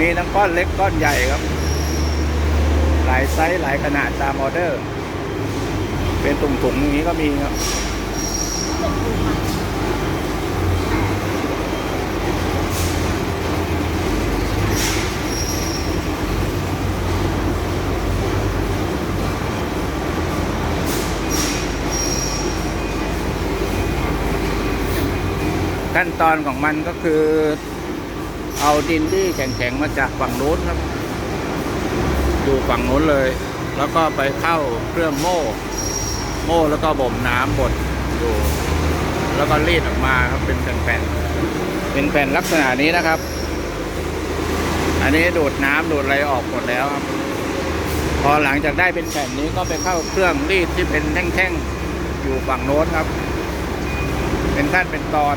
มีทั้งก้อนเล็กก้อนใหญ่ครับ หลายไซส์หลายขนาดตามออเดอร์ เป็นตุ่มๆอย่างนี้ก็มีครับขั้นตอนของมันก็คือ เอาดินที่แข็งๆมาจากฝั่งโน้นครับ ดูฝั่งโน้นเลย แล้วก็ไปเข้าเครื่องโม่ โม่แล้วก็บ่มน้ำบดอยู่ แล้วก็รีดออกมาครับเป็นแผ่นๆเป็นแผ่นลักษณะนี้นะครับ อันนี้ดูดน้ำดูดอะไรออกหมดแล้วครับ พอหลังจากได้เป็นแผ่นนี้ก็ไปเข้าเครื่องรีดที่เป็นแท่งๆอยู่ฝั่งโน้นครับ เป็นขั้นเป็นตอน